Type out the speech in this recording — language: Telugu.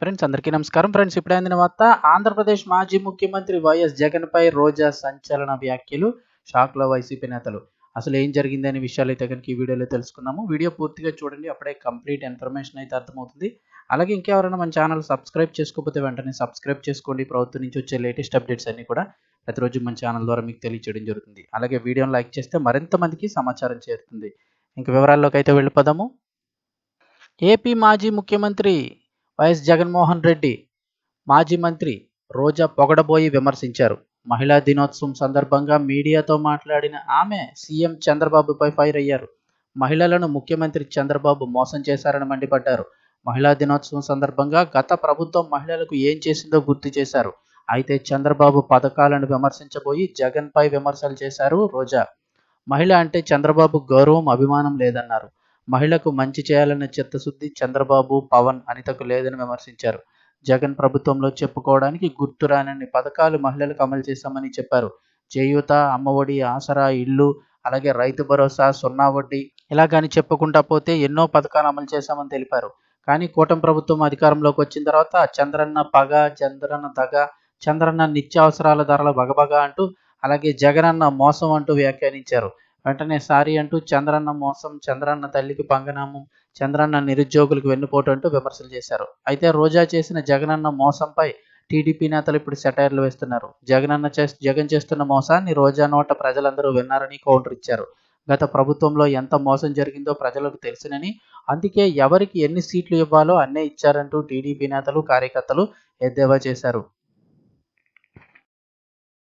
ఫ్రెండ్స్ అందరికీ నమస్కారం. ఫ్రెండ్స్ ఇప్పుడే అందిన వార్త ఆంధ్రప్రదేశ్ మాజీ ముఖ్యమంత్రి వైఎస్ జగన్పై రోజా సంచలన వ్యాఖ్యలు షాక్లో వైసీపీ నేతలు. అసలు ఏం జరిగింది అనే విషయాలు అయితే కనుక ఈ వీడియోలో తెలుసుకుందాము. వీడియో పూర్తిగా చూడండి అప్పుడే కంప్లీట్ ఇన్ఫర్మేషన్ అయితే అర్థమవుతుంది. అలాగే ఇంకెవరైనా మన ఛానల్ సబ్స్క్రైబ్ చేసుకోకపోతే వెంటనే సబ్స్క్రైబ్ చేసుకోండి. ప్రభుత్వం నుంచి వచ్చే లేటెస్ట్ అప్డేట్స్ అన్ని కూడా ప్రతిరోజు మన ఛానల్ ద్వారా మీకు తెలియచేయడం జరుగుతుంది. అలాగే వీడియోని లైక్ చేస్తే మరింత మందికి సమాచారం చేరుతుంది. ఇంక వివరాల్లోకి అయితే వెళ్ళిపోదాము. ఏపీ మాజీ ముఖ్యమంత్రి వైఎస్ జగన్మోహన్ రెడ్డి మాజీ మంత్రి రోజా పొగడబోయి విమర్శించారు. మహిళా దినోత్సవం సందర్భంగా మీడియాతో మాట్లాడిన ఆమె సీఎం చంద్రబాబుపై ఫైర్ అయ్యారు. మహిళలను ముఖ్యమంత్రి చంద్రబాబు మోసం చేశారని మండిపడ్డారు. మహిళా దినోత్సవం సందర్భంగా గత ప్రభుత్వం మహిళలకు ఏం చేసిందో గుర్తు చేశారు. అయితే చంద్రబాబు పథకాలను విమర్శించబోయి జగన్పై విమర్శలు చేశారు రోజా. మహిళ అంటే చంద్రబాబు గౌరవం అభిమానం లేదన్నారు. మహిళకు మంచి చేయాలనే చిత్తశుద్ధి చంద్రబాబు పవన్ అనితకు లేదని విమర్శించారు. జగన్ ప్రభుత్వంలో చెప్పుకోవడానికి గుర్తురానని పథకాలు మహిళలకు అమలు చేశామని చెప్పారు. చేయూత అమ్మఒడి ఆసరా ఇల్లు అలాగే రైతు భరోసా సున్నా వడ్డీ ఇలా కానీ చెప్పుకుంటా పోతే ఎన్నో పథకాలు అమలు చేశామని తెలిపారు. కానీ కూటమి ప్రభుత్వం అధికారంలోకి వచ్చిన తర్వాత చంద్రన్న పగ చంద్రన్న దగ చంద్రన్న నిత్యావసరాల ధరలు బగబగ అంటూ అలాగే జగనన్న మోసం అంటూ వ్యాఖ్యానించారు. వెంటనే సారీ అంటూ చంద్రన్న మోసం చంద్రన్న తల్లికి పంగనామం చంద్రన్న నిరుద్యోగులకు వెన్నుపోటు అంటూ విమర్శలు చేశారు. అయితే రోజా చేసిన జగనన్న మోసంపై టీడీపీ నేతలు ఇప్పుడు సెటైర్లు వేస్తున్నారు. జగనన్న చే జగన్ చేస్తున్న మోసాన్ని రోజా నోట ప్రజలందరూ విన్నారని కౌంటర్ ఇచ్చారు. గత ప్రభుత్వంలో ఎంత మోసం జరిగిందో ప్రజలకు తెలుసునని అందుకే ఎవరికి ఎన్ని సీట్లు ఇవ్వాలో అన్నే ఇచ్చారంటూ టీడీపీ నేతలు కార్యకర్తలు ఎద్దేవా చేశారు.